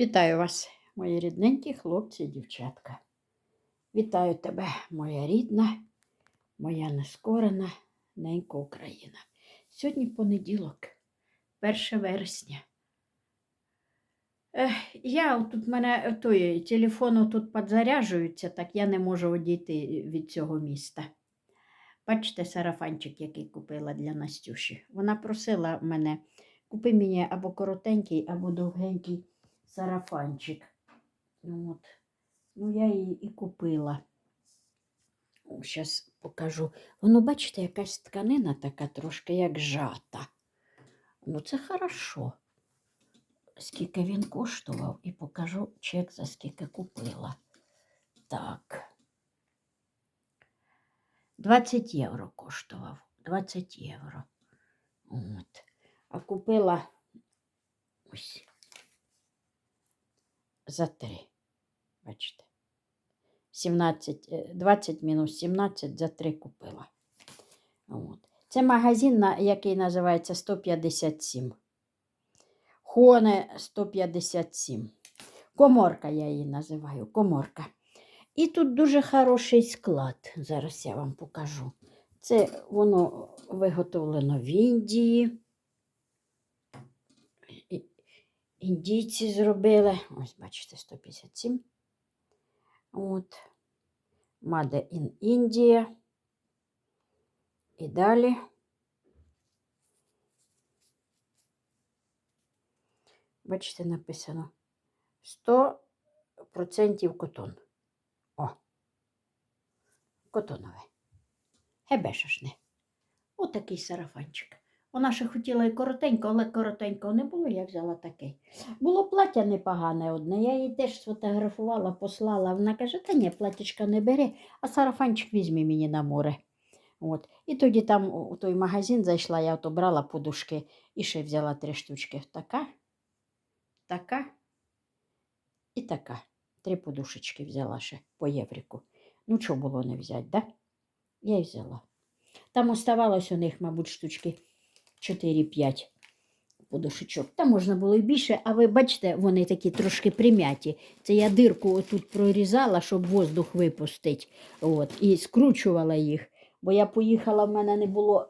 Вітаю вас, мої рідненькі хлопці і дівчатка. Вітаю тебе, моя рідна, моя нескорена ненька Україна. Сьогодні понеділок, 1 вересня. Я тут мене той телефон тут підзаряджується, так я не можу одійти від цього міста. Бачите, сарафанчик, який купила для Настюші. Вона просила мене, купи мені або коротенький, або довгенький сарафанчик. Ну, от. ну я її і купила. Зараз покажу. Воно, бачите, якась тканина така трошки як жата. Ну, це хорошо. Скільки він коштував, і покажу чек, за скільки купила. Так. 20 євро коштував. 20 євро. От. А купила ось за 3. Бачите. 17, е, 20 мінус 17 за 3 купила. От. Це магазин, який називається 157. Хоне 157. Коморка я її називаю. Коморка. І тут дуже хороший склад. Зараз я вам покажу. Це воно виготовлено в Індії. І- Індійці зробили. Ось, бачите, 157. От. Made in India. І далі. Бачите, написано 100% котон. О. Котонове. Гебешашне. Отакий сарафанчик. Вона ще хотіла і коротенько, але коротенького не було, я взяла такий. Було плаття непогане одне. Я її теж сфотографувала, послала. Вона каже, та ні, платтячка не бери, а сарафанчик візьми мені на море. От. І тоді там у той магазин зайшла, я брала подушки і ще взяла три штучки. Така, така і така. Три подушечки взяла ще по єврику. Ну, що було не взяти, да? Я й взяла. Там оставалось у них, мабуть, штучки 4-5 подушечок. Там можна було і більше, а ви бачите, вони такі трошки прим'яті. Це я дирку отут прорізала, щоб воздух випустити. От, і скручувала їх. Бо я поїхала, в мене не було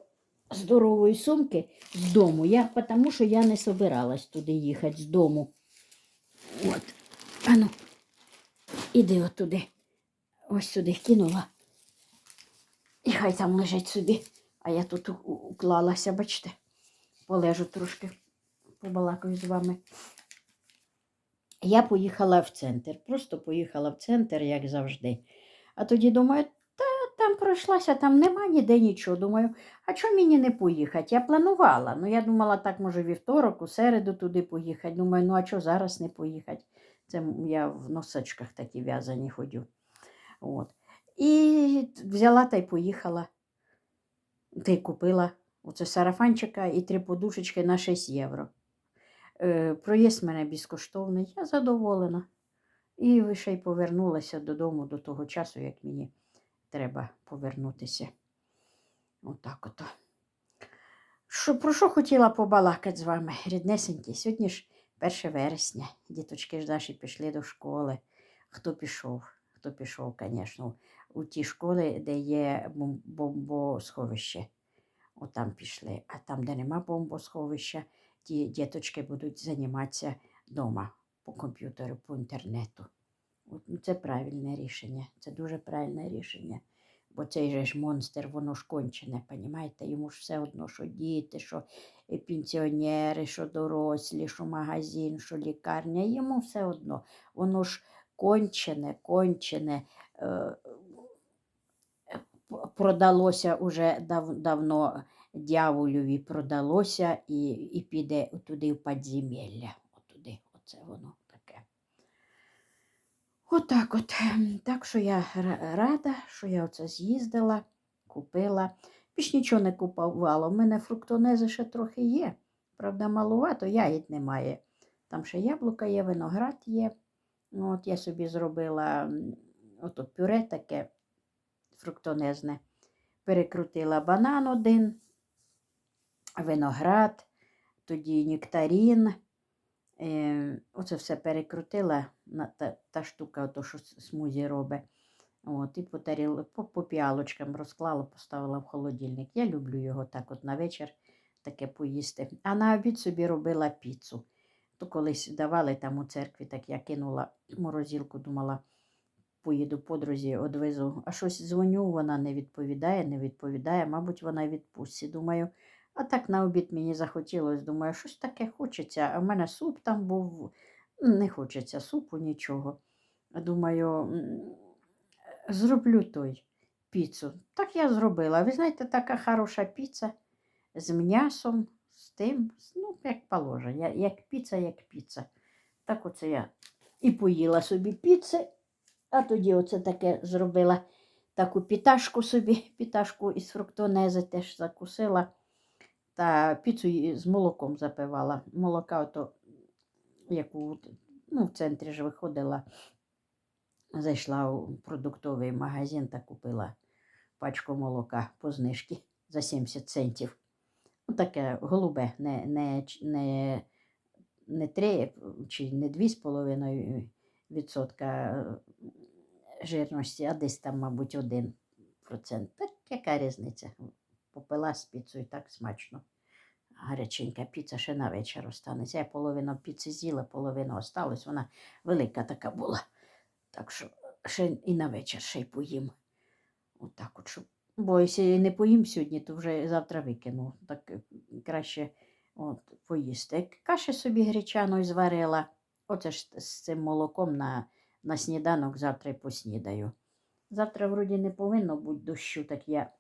здорової сумки з дому. Я, тому що я не собиралась туди їхати з дому. От. Ану, іди отуди. Ось сюди кинула. І хай там лежить собі. А я тут уклалася, бачите, полежу трошки, побалакаю з вами. Я поїхала в центр, просто поїхала в центр, як завжди. А тоді думаю, та там пройшлася, там нема ніде нічого. Думаю, а чому мені не поїхати? Я планувала. Ну, я думала, так може вівторок, у середу туди поїхати. Думаю, ну а чого зараз не поїхати? Це я в носочках такі в'язані ходю. От. І взяла та й поїхала. Й купила оце сарафанчика і три подушечки на 6 євро. Е, проїзд мене безкоштовний, я задоволена. І ви ще й повернулася додому до того часу, як мені треба повернутися. Отак ото. Що, про що хотіла побалакати з вами, ріднесенькі? Сьогодні ж 1 вересня. Діточки ж наші пішли до школи. Хто пішов? Хто пішов, звісно, у ті школи, де є бомбосховище. Отам пішли. А там, де нема бомбосховища, ті діточки будуть займатися вдома по комп'ютеру, по інтернету. От, ну, це правильне рішення. Це дуже правильне рішення. Бо цей же ж монстр, воно ж кончене, понімаєте? Йому ж все одно, що діти, що пенсіонери, що дорослі, що магазин, що лікарня. Йому все одно. Воно ж кончене, кончене. Е, продалося уже дав, давно дяволові продалося і, і піде туди в підземелля. Отуди, оце воно таке. Отак от. Так що я рада, що я оце з'їздила, купила. Більш нічого не купувала. У мене фруктонези ще трохи є. Правда, малувато, ягід немає. Там ще яблука є, виноград є. Ну, от я собі зробила м, ото пюре таке фруктонезне. Перекрутила банан один, виноград, тоді нектарін, Е, оце все перекрутила та, та штука, ото, що смузі робить. От, і по, по, по піалочкам розклала, поставила в холодильник. Я люблю його так от на вечір таке поїсти. А на обід собі робила піцу. То колись давали там у церкві, так я кинула морозилку, думала, поїду подрузі, одвезу. А щось дзвоню, вона не відповідає, не відповідає. Мабуть, вона відпустці. Думаю, а так на обід мені захотілося. Думаю, щось таке хочеться. А в мене суп там був. Не хочеться супу, нічого. Думаю, зроблю той піцу. Так я зробила. Ви знаєте, така хороша піца з м'ясом, з тим, ну, як положено, як піца, як піца. Так оце я і поїла собі піци, а тоді оце таке зробила таку піташку собі, піташку із фруктонези теж закусила. Та піцу з молоком запивала. Молока, ото, яку ну, в центрі ж виходила, зайшла у продуктовий магазин та купила пачку молока по знижці за 70 центів. Ну, таке голубе, не, не, не, не 3 чи не 2,5 відсотка е, жирності, а десь там, мабуть, 1 процент. Так яка різниця? Попила з піцею так смачно. Гаряченька піца ще на вечір останеться. Я половину піци з'їла, половину осталось. Вона велика така була. Так що ще і на вечір ще й поїм. Отак от, щоб. Бо якщо я не поїм сьогодні, то вже завтра викину. Так е, краще от, поїсти. Каші собі гречаною зварила. Оце ж з цим молоком на, на сніданок завтра й поснідаю. Завтра вроді не повинно бути дощу, так я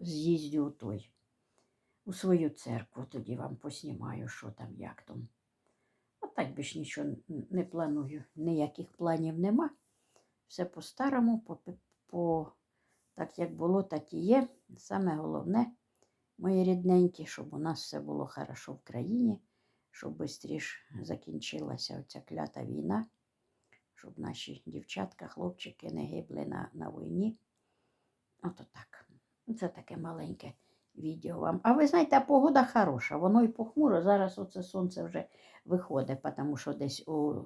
з'їздю у той, у свою церкву, тоді вам поснімаю, що там, як там. А так більш нічого не планую. Ніяких планів нема. Все по-старому, по, по, так як було, так і є. Саме головне, мої рідненькі, щоб у нас все було хорошо в країні, щоб швидше закінчилася оця клята війна, щоб наші дівчатка, хлопчики не гибли на, на війні. Ото так. Це таке маленьке відео вам. А ви знаєте, погода хороша, воно і похмуро. Зараз оце сонце вже виходить, тому що десь у,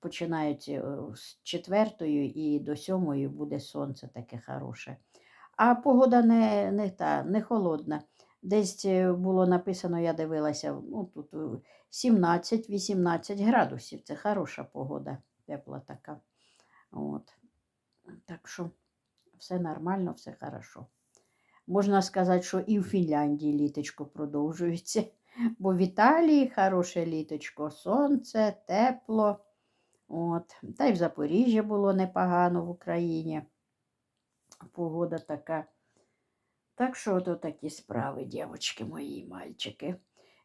починають е, з четвертої і до сьомої буде сонце таке хороше. А погода не, не, та, не холодна. Десь е, було написано, я дивилася, ну тут е, 17-18 градусів. Це хороша погода, тепла така. От. Так що все нормально, все хорошо. Можна сказати, що і в Фінляндії літочко продовжується, бо в Італії хороше літочко, сонце, тепло. От. Та й в Запоріжжі було непогано в Україні. Погода така. Так що ото такі справи, дівчатки мої мальчики.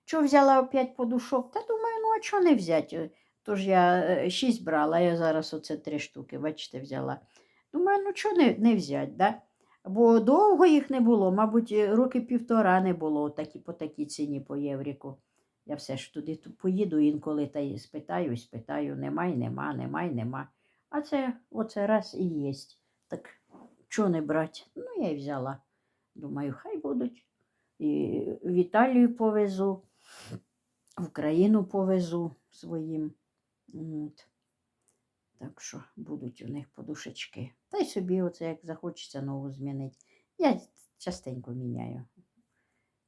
Що взяла опять подушок? Та думаю, ну а чого не взяти? Тож я е, шість брала, я зараз оце три штуки, бачите, взяла. Думаю, ну чого не, не взяти, да? Бо довго їх не було, мабуть, е, роки півтора не було такі, по такій ціні по євріку. Я все ж туди поїду інколи та й спитаю, спитаю, нема й нема, нема й нема. А це оце раз і єсть. Так чого не брати? Ну, я й взяла. Думаю, хай будуть. І в Італію повезу, в Україну повезу своїм. От. Так що будуть у них подушечки. Та й собі, оце як захочеться нову змінити. Я частенько міняю.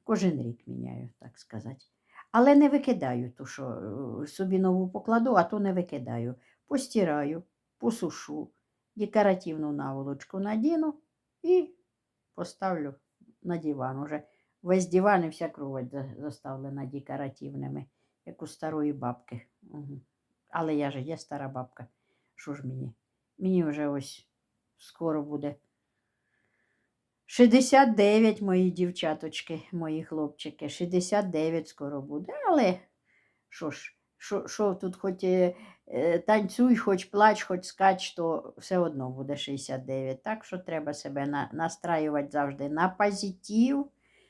Кожен рік міняю, так сказати. Але не викидаю ту, що е, собі нову покладу, а то не викидаю. Постираю, посушу, декоративну наволочку надіну і поставлю на диван. Уже весь диван і вся кровать заставлена декоративними, як у старої бабки. Угу. Але я же є стара бабка. Що ж мені? Мені вже ось скоро буде 69 мої дівчаточки, мої хлопчики. 69 скоро буде. Але що ж, що, тут хоч танцюй, хоч плач, хоч скач, то все одно буде 69. Так що треба себе на, настраювати завжди на позитив.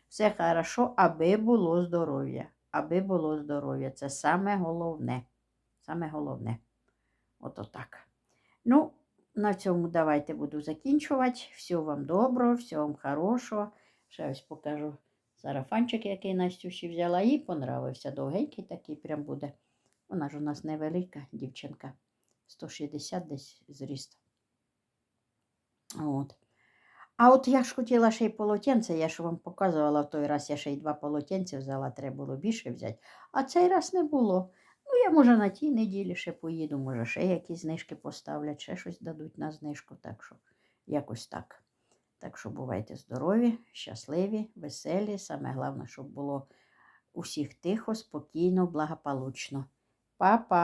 Все хорошо, аби було здоров'я. Аби було здоров'я. Це саме головне. Саме головне. Ото так. Ну, на цьому давайте буду закінчувати. Всього вам доброго, всього вам хорошого. Ще ось покажу Сарафанчик, який Настюші взяла, їй понравився. Довгенький такий прям буде. Вона ж у нас невелика дівчинка. 160 десь зріст. От. А от я ж хотіла ще й полотенце, я ж вам показувала в той раз, я ще й два полотенця взяла, треба було більше взяти. А цей раз не було. Ну, я може на тій неділі ще поїду, може ще якісь знижки поставлять, ще щось дадуть на знижку. Так що якось так. Так що бувайте здорові, щасливі, веселі. Саме головне, щоб було усіх тихо, спокійно, благополучно. Па-па!